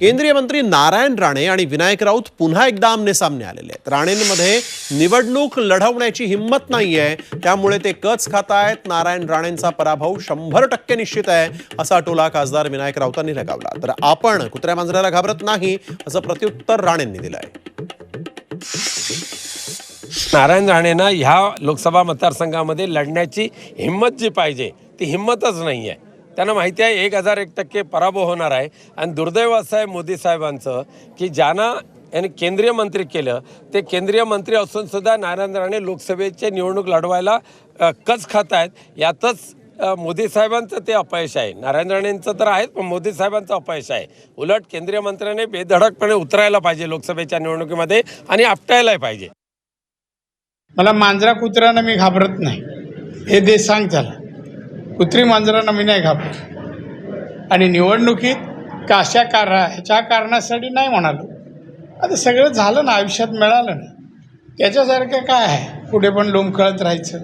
केंद्रीय मंत्री नारायण राणे आणि विनायक राऊत पुन्हा एकदा आमने सामने आलेले आहेत. राणेंमध्ये निवडणूक लढवण्याची हिंमत नाहीये. त्यामुळे ते कच खातायत नारायण राणेंचा पराभव शंभर टक्के निश्चित आहे असा टोला खासदार विनायक राऊतांनी लगावला. तर आपण कुत्र्या मांजराला घाबरत नाही असं प्रत्युत्तर राणेंनी दिलं आहे नारायण राणेंना ह्या लोकसभा मतदारसंघामध्ये लढण्याची हिंमत जी पाहिजे ती हिंमतच नाही आहे त्यांना माहिती आहे एक हजार एक टक्के पराभव होणार आहे. आणि दुर्दैव असं आहे मोदी साहेबांचं की ज्यांना यांनी केंद्रीय मंत्री केलं ते केंद्रीय मंत्री असून सुद्धा नारायण राणे लोकसभेची निवडणूक लढवायला कच खात आहेत. यातच मोदी साहेबांचं ते अपयश आहे. नारायण राणेंचं तर आहेच पण मोदी साहेबांचं अपयश आहे. उलट केंद्रीय मंत्र्याने बेधडकपणे उतरायला पाहिजे लोकसभेच्या निवडणुकीमध्ये आणि आपटायलाही पाहिजे. मला मांजरा कुत्र्यानं मी घाबरत नाही. हे देश सांग त्याला कुत्री मांजरांना मी नाही घाबरत. आणि निवडणुकीत का अशा कार ह्याच्या कारणासाठी नाही म्हणालो. आता सगळं झालं ना आयुष्यात मिळालं ना. त्याच्यासारखं काय आहे? कुठे पण लोंबकळत राहायचं.